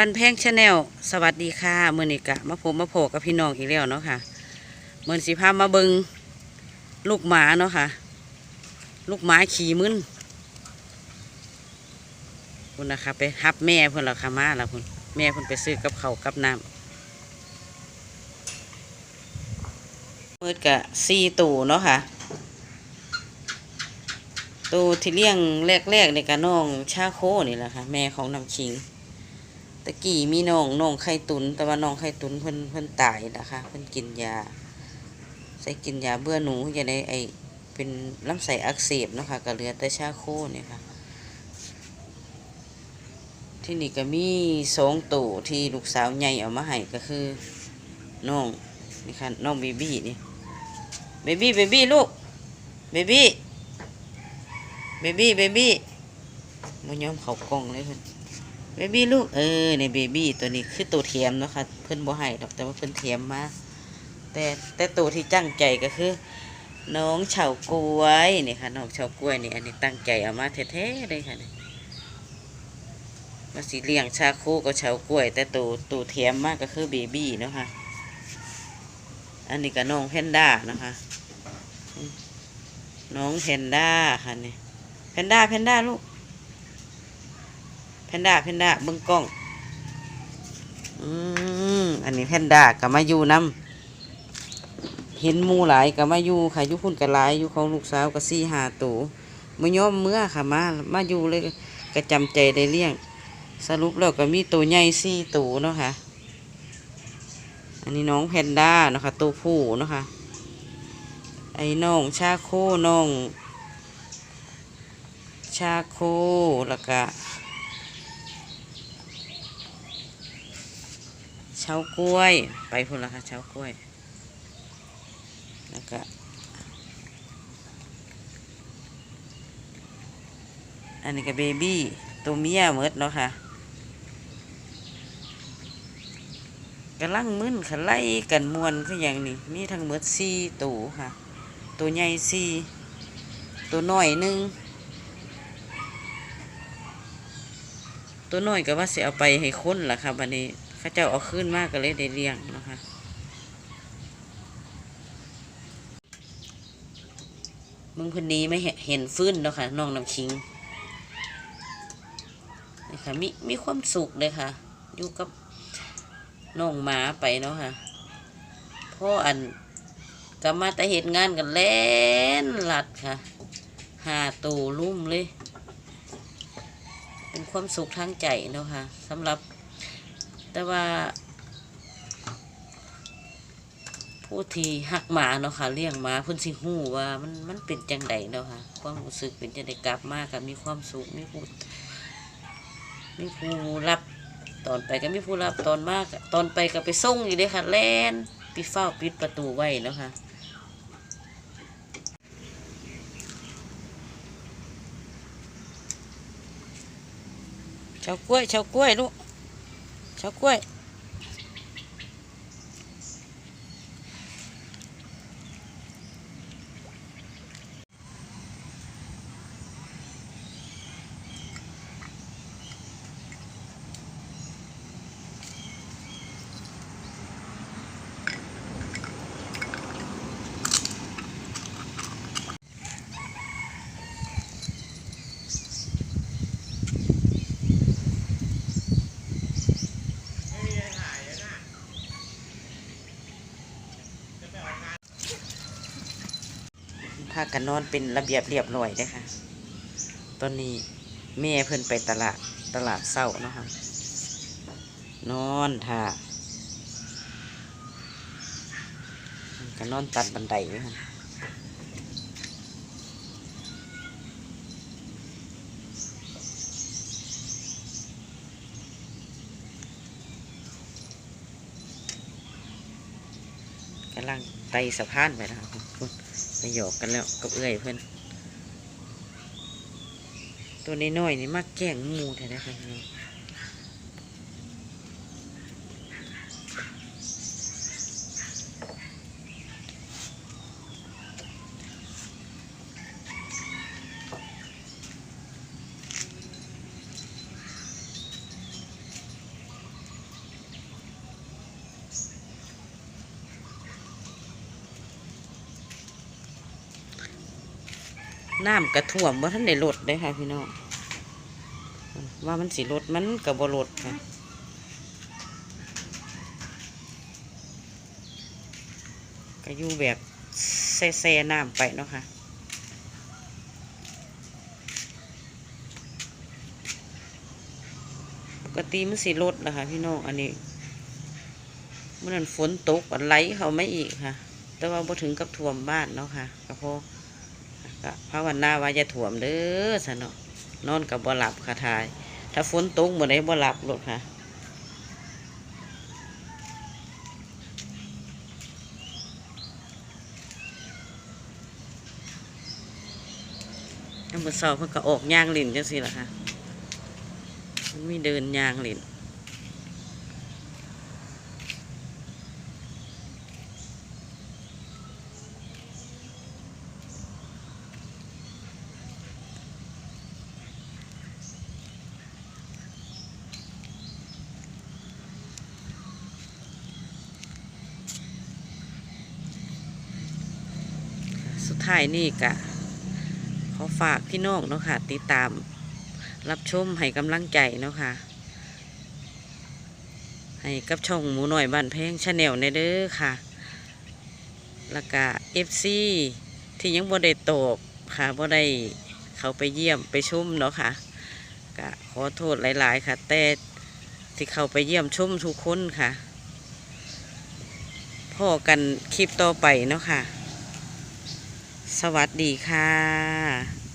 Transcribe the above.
บ้านแพงชาแนลสวัสดีค่ะเมื่อนี้กะมาพบมาโผกับพี่น้องอีกแล้วเนาะค่ะเมื่อสิพามาเบิงลูกหมาเนาะค่ะ ลูกหมาขี่มึนคุณนะคะไปฮับแม่เพื่อนเราค่ะมาแล้วคุณแม่เพื่อนไปซื้อกับเขากับน้ำมืดกะซีตู่เนาะค่ะตูที่เลี้ยงแรกๆในกะน้องชาโคนี่แหละค่ะ แม่ของน้ำคิง ตะกี้มีน้องน้องไข่ตุน แต่ว่าน้องไข่ตุนเพิ่นเพิ่นตายนะคะเพิ่นกินยา ใส่กินยาเบื่อหนูอย่าได้ไอเป็นลำไส้อักเสบนะคะก็เหลือแต่ชาโคเนี่ยค่ะ ที่นี่ก็มีสองตัวที่ลูกสาวใหญ่เอามาให้ก็คือน้องนี่ค่ะน้องเบบี้นี่เบบี้เบบี้ลูกเบบี้เบบี้เบบี้มันยอมเขากล้องเลยเพิ่น เบบี้ลูกเออในเบบี้ตัวนี้คือตัวเทียมเนาะค่ะเพิ่อนบ่ให้ดอกแต่ว่าเพิ่อนเทียมมาแต่แต่ตัวที่ตั้งใจก็คือ น้องเฉากล้วยนี่ค่ะน้องเฉากล้วยนี่อันนี้ตั้งใจเอามาแท้ๆเลยค่ะนี่มาสิเลี้ยงชาคูกับเฉากล้วย แต่ตัวตัวเทียมมากก็คือเบบี้เนาะค่ะอันนี้ก็น้องแพนด้านะคะน้องแพนด้าค่ะนี่แพนด้าแพนด้าลูก แพนด้าแพนด้าเบิ้งกล้อง อืมอันนี้แพนด้ากับมาอยู่น้ำเห็นมูหลายกับมาอยู่ค่ะยุพุ่นกับหลายอยู่ของลูกสาวกับสี่หาตัวมื่อย่อมเมื่อค่ะมามาอยู่เลยก็จำใจได้เลี้ยง สรุปแล้วก็มีตัวใหญ่สี่ตัวเนาะค่ะ อันนี้น้องแพนด้าเนาะค่ะตัวผู้เนาะค่ะไอ้น้องชาโคน้อง ชาโคแล้วก็ เช้ากล้วย ไปพุ่นละค่ะเช้ากล้วย แล้วก็ อันนี้ก็เบบี้ตัวเมียหมดเนาะค่ะกำลังมึนค่ะไล่กันมวนคืออย่างนี้มีทั้งหมดสี่ตัวค่ะ ตัวใหญ่สี่ตัวน้อยหนึ่งตัวน้อยก็ว่าสิเอาไปให้คนล่ะค่ะบัดนี้ ข้าเจ้าเอาขึ้นมากก็เลยได้เลี้ยงนะคะมึงคนนี้ไม่เห็นฟื้นเนาะค่ะน้องน้ำคิงนี่ค่ะมีมีความสุขเลยค่ะ อยู่กับน้องหมาไปเนาะค่ะเพราะอันก็มาแต่เหตุงานกันแล่นหลัดค่ะหาตูลุ่มเลย เป็นความสุขทางใจเนาะค่ะสำหรับ แต่ว่า ผู้ที่หักหมาเนาะค่ะเลี้ยงหมาเพิ่นสิฮู้ว่ามันมันเป็นจังไดเนาะค่ะความรู้สึกเป็นจังไดกลับมากับมีความสุขมีผู้มีผู้รับตอนไปก็มีผู้รับตอนมากตอนไปก็ไปส่งอยู่เด้ค่ะแล่นปิดเฝ้าปิดประตูไว้เนาะค่ะเฉากล้วยเฉากล้วยลูก เฉ ผ้ากันนอนเป็นระเบียบเรียบร้อยเด้อค่ะ ตอนนี้แม่เพิ่นไปตลาดตลาดเศร้าเนาะค่ะนอนท่าก็นอนตัดบันไดไว้ค่ะกำลังไต่สะพานไปนะครับคุณ ไปหยอกกันแล้วกับเอื้อยเพื่อนตัวน้อยๆนี่มักแกล้งหมูแท้ๆค่ะพี่ น้ำกระท่วมว่าท่านได้ลดเลยค่ะพี่น้องว่ามันสิลดมันกับบลดค่ะก็อยู่แบบแซ่ๆน้ำไปเนาะค่ะปกติมันสิลดแล้วค่ะพี่น้องอันนี้เมื่อนั้นฝนตกอันไหลเขาไม่อีกค่ะ แต่ว่าพอถึงกับท่วมบ้านเนาะค่ะก็พอ ก็ภาวนาว่าจะท่วมเด้อสนเนาะนอนกับบ่หลับค่ะทาย ถ้าฝนตกเมื่อใดบ่หลับหลดค่ะน้ำมันเศร้าเพิ่นก็ออกย่างหลินจังสิล่ะค่ะ มันมีเดินย่างหลิน ท้ายนี่กะขอฝากพี่น้องเนาะค่ะ ติดตาม รับชมให้กำลังใจเนาะค่ะ ให้กับช่องหมูหน่อยบ้านแพงชาแนลในเด้อค่ะ แล้วก็เอฟซีที่ยังบ่ได้ตอบค่ะบ่ได้เขาไปเยี่ยมไปชุมเนาะค่ะก็ขอโทษหลาย ๆ ค่ะ แต่ที่เขาไปเยี่ยมชุมทุกคนค่ะพ่อกันคลิปต่อไปเนาะค่ะ สวัสดีค่ะ